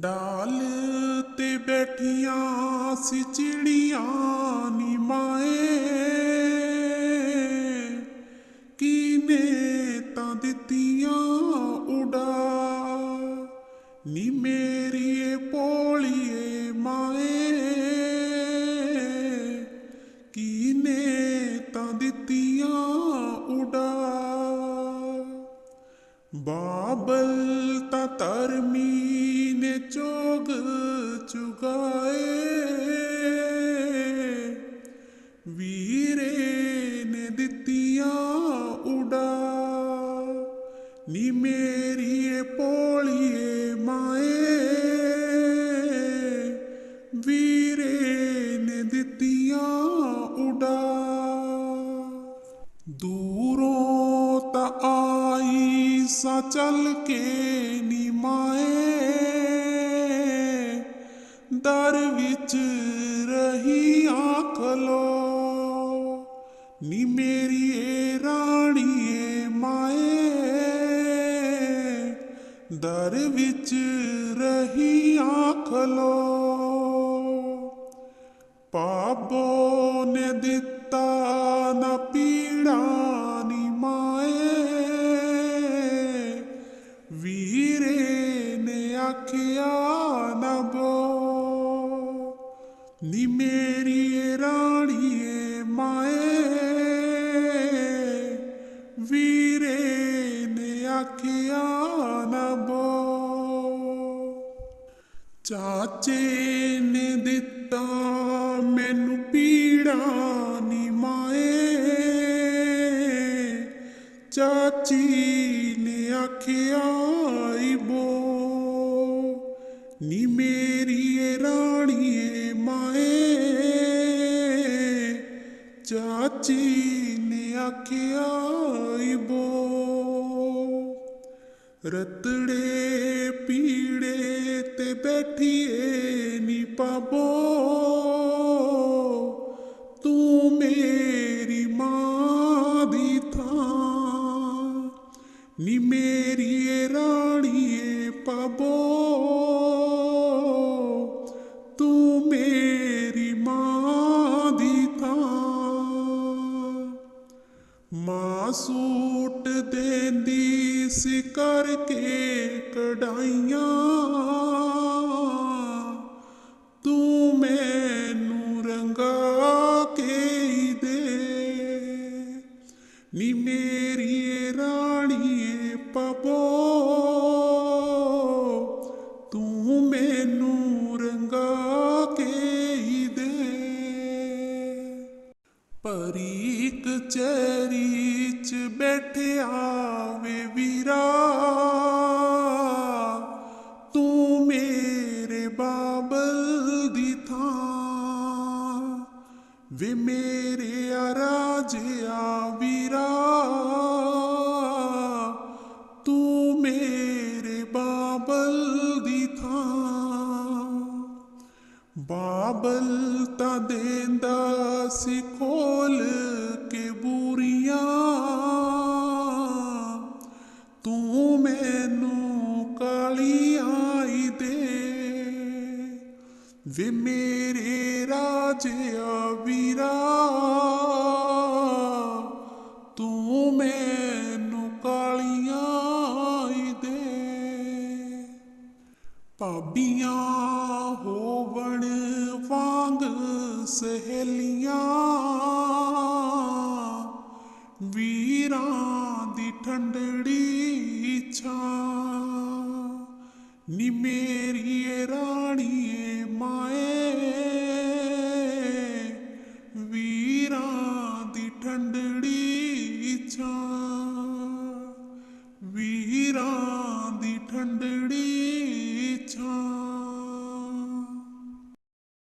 ਡਾਲ ਤੇ ਬੈਠੀਆਂ ਸੀ ਚਿੜੀਆਂ ਨੀ ਮਾਏ। ਕੀਨੇ ਤਾਂ ਦਿੱਤੀਆਂ ਉਡਾ, ਨੀ ਮੇਰੀਏ ਪੋਲੀਏ ਮਾਏ। ਕੀਨੇ ਤਾਂ ਦਿੱਤੀਆਂ ਉਡਾ, ਬਾਬਲ ਤਾਂ ਧਰਮੀ ਚੁਗਾਏ ਵੀਰੇ ਨੇ ਦਿੱਤੀਆਂ ਉਡਾ। ਨੀ ਮੇਰੀਏ ਪੋਲੀਏ ਮਾਏ। ਵੀਰੇ ਨੇ ਦਿੱਤੀਆਂ ਉਡਾ। ਦੂਰੋਂ ਤਾਂ ਆਈ ਸਾ ਚੱਲ ਕੇ ਨੀ ਮੇਰੀ ਏ ਰਾਣੀਏ ਮਾਏ। ਦਰ ਵਿੱਚ ਰਹੀ ਆਖਲੋ ਪਾਪੋ ਨੇ ਦਿੱਤਾ ਨਾ ਪੀੜਾ ਨੀ ਮਾਏ। ਵੀਰੇ ਨੇ ਆਖਿਆ ਨਾ ਬੋ। ਨੀ ਮੇਰੀ ਏ ਆਖਿਆ ਨਾ ਬੋ ਚਾਚੇ ਨੇ ਦਿੱਤਾ ਮੈਨੂੰ ਪੀੜਾ ਨੀ ਮਾਏ। ਚਾਚੀ ਨੇ ਆਖਿਆ ਈ ਬੋ ਨੀ ਮੇਰੀ ਏ ਰਾਣੀਏ ਮਾਏ। ਚਾਚੀ ਨੇ ਆਖਿਆ ਈ ਬੋ ਰਤੜੇ ਪੀੜੇ ਤੇ ਬੈਠੀਏ ਨੀ ਪਾਬੋ ਤੂੰ ਮੇਰੀ ਮਾਂ ਦੀ ਥਾਂ, ਨੀ ਮੇਰੀ ਏ ਰਾਣੀਏ ਪਾਬੋ ਤੂੰ ਮੇਰੀ ਮਾਂ ਦੀ ਥਾਂ ਮਾਸੂ ਸੂਟ ਕਰਕੇ ਕਢਾਈਆਂ ਤੂੰ ਮੈਨੂੰ ਰੰਗਾ ਕੇ ਦੇ। ਨੀ ਮੇਰੀ ਏ ਰਾਣੀਏ ਪਬੋ ਇੱਕ ਕਚਹਿਰੀ ਚ ਬੈਠਿਆ ਵੇ ਵੀਰਾ। ਤੂੰ ਮੇਰੇ ਬਾਬਲ ਦੀ ਥਾਂ ਵੇ ਮੇਰੇ ਆ ਵੀਰਾ। ਬਾਬਲ ਤਾਂ ਦੇਂਦਾ ਸੀ ਖੋਲ ਕੇ ਬੂਰੀਆਂ। ਤੂੰ ਮੈਨੂੰ ਕਾਲੀ ਆਈ ਦੇ। ਵੇ ਮੇਰੇ ਰਾਜਿਆ ਵੀਰਾ, ਤੂੰ ਮੈਨੂੰ ਕਾਲੀਆਂ ਆਈ ਦੇ। ਭਾਬੀਆਂ ਹੋਵਣ ਸਹੇਲੀਆਂ ਵੀਰਾਂ ਦੀ ਠੰਡੜੀ ਛਾਂ। ਨੀ ਮੇਰੀ ਰਾਣੀਏ ਮਾਏ, ਵੀਰਾਂ ਦੀ ਠੰਡੜੀ ਛਾਂ। ਵੀਰਾਂ ਦੀ ਠੰਡੜੀ